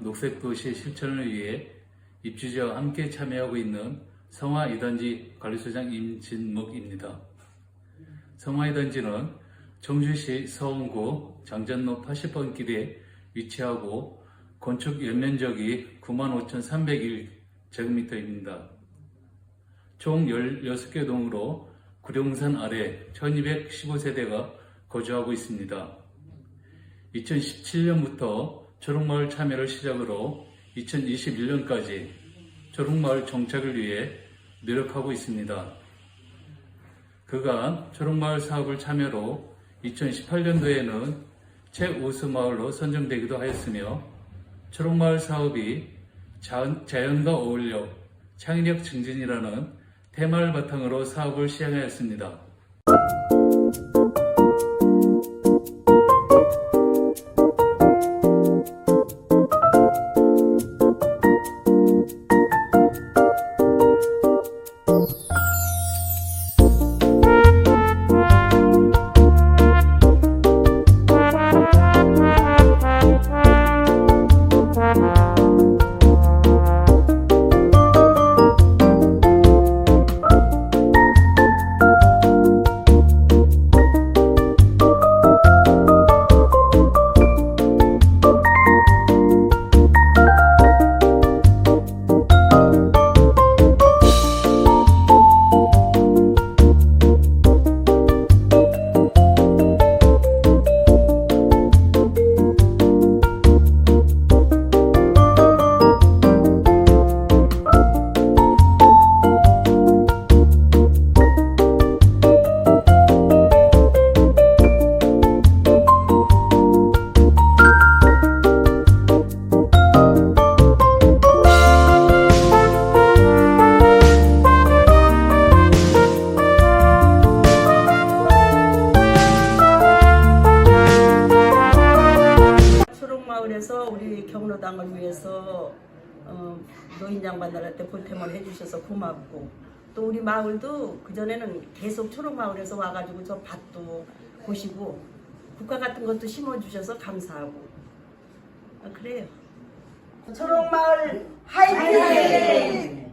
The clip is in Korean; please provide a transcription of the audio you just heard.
녹색 도시 실천을 위해 입주자와 함께 참여하고 있는 성화 이단지 관리소장 임진묵입니다. 성화 이단지는 청주시 서원구 장전로 80번 길에 위치하고 건축 연면적이 95,301제곱미터입니다. 총 16개 동으로 구룡산 아래 1215세대가 거주하고 있습니다. 2017년부터 초록마을 참여를 시작으로 2021년까지 초록마을 정착을 위해 노력하고 있습니다. 그간 초록마을 사업을 참여로 2018년도에는 최우수 마을로 선정되기도 하였으며 초록마을 사업이 자- 자연과 어울려 창의력 증진이라는 테마를 바탕으로 사업을 시행하였습니다. 초록 마을에서 우리 경로당을 위해서 어, 노인 양반들한테 보탬을 해주셔서 고맙고 또 우리 마을도 그전에는 계속 초록마을에서 와가지고 저 밭도 보시고 국화 같은 것도 심어주셔서 감사하고 아, 그래요. 초록마을 화이팅!